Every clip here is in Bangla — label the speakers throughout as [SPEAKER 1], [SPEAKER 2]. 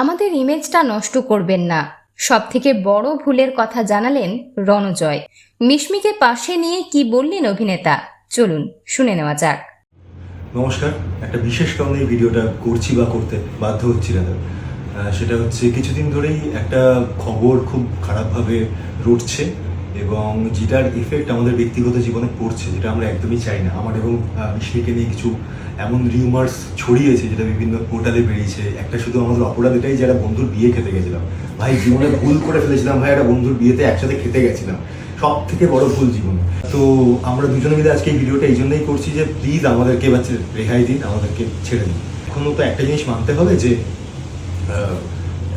[SPEAKER 1] আমাদের ইমেজটা নষ্ট করবেন না। সব থেকে বড় ভুলের কথা জানালেন রণজয়। মিশমিকে পাশে নিয়ে কি বললেন অভিনেতা? চলুন, শুনে নেওয়া যাক।
[SPEAKER 2] নমস্কার। একটা বিশেষ কারণে এই ভিডিওটা করছি বা করতে বাধ্য হচ্ছি দাদা সেটা হচ্ছে কিছুদিন ধরেই একটা খবর খুব খারাপভাবে রটছে। এবং যেটার এফেক্ট আমাদের ব্যক্তিগত জীবনে পড়ছে, যেটা আমরা একদমই চাই না। আমার এবং মিষ্টিকে নিয়ে কিছু এমন রিউমার্স ছড়িয়েছে, যেটা বিভিন্ন পোর্টালে বেরিয়েছে। একটা শুধু আমাদের অপরাধ এটাই, যারা বন্ধুর বিয়ে খেতে গেছিলাম। ভাই, জীবনে ভুল করে ফেলেছিলাম, ভাই, একটা বন্ধুর বিয়েতে একসাথে খেতে গেছিলাম। সব থেকে বড় ভুল জীবনে। তো আমরা দুজনে মিলে আজকে এই ভিডিওটা এই জন্যই করছি যে প্লিজ আমাদেরকে এবার রেহাই দিন, আমাদেরকে ছেড়ে দিন। এখনও তো একটা জিনিস মানতে হবে যে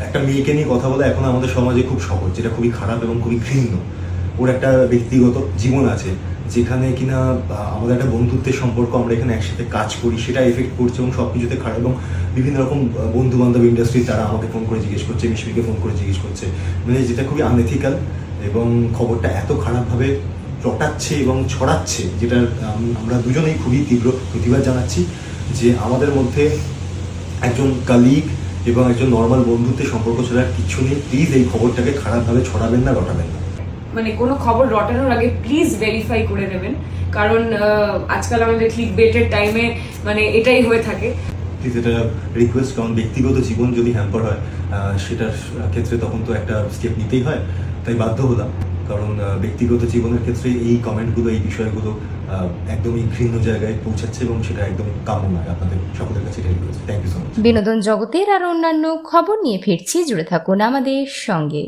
[SPEAKER 2] একটা মেয়েকে নিয়ে কথা বলা এখন আমাদের সমাজে খুব সহজ, যেটা খুবই খারাপ এবং খুবই ঘৃণ্য। ওর একটা ব্যক্তিগত জীবন আছে, যেখানে কিনা আমাদের একটা বন্ধুত্বের সম্পর্ক আমরা এখানে একসাথে কাজ করি, সেটা এফেক্ট করছে এবং সব কিছুতে খারাপ এবং বিভিন্ন রকম বন্ধু বান্ধব ইন্ডাস্ট্রি তারা আমাকে ফোন করে জিজ্ঞেস করছে, মিশমিকে ফোন করে জিজ্ঞেস করছে। মানে যেটা খুবই আনএথিক্যাল এবং খবরটা এত খারাপভাবে রটাচ্ছে এবং ছড়াচ্ছে আম- আমরা দুজনেই খুবই তীব্র প্রতিবাদ জানাচ্ছি যে আমাদের মধ্যে একজন কালিগ এবং একজন নর্মাল বন্ধুত্বের সম্পর্ক ছাড়া কিছু নেই। প্লিজ এই খবরটাকে খারাপভাবে ছড়াবেন না, রটাবেন না।
[SPEAKER 3] মানে কোনো খবর রটানোর আগে প্লিজ ভেরিফাই করে নেবেন। কারণ আজকাল আমাদের ক্লিক বেটের টাইমে মানে এটাই হয়ে থাকে।
[SPEAKER 2] প্লিজ এটা রিকোয়েস্ট কারণ ব্যক্তিগত জীবন যদি হ্যাম্পার হয় সেটার ক্ষেত্রে তখন তো একটা স্টেপ নিতেই হয়। তাই বাধ্য হলাম। কারণ ব্যক্তিগত জীবনের ক্ষেত্রে এই কমেন্টগুলো এই বিষয়গুলো একদমই ঘৃণ্য জায়গায় পৌঁছাচ্ছে এবং সেটা একদম কাম্য নয়। আপনাদের সকলের কাছে এটা request thank you so much
[SPEAKER 1] বিনোদন জগতের আর অন্যান্য খবর নিয়ে ফিরছি। জুড়ে থাকুন আমাদের সঙ্গে।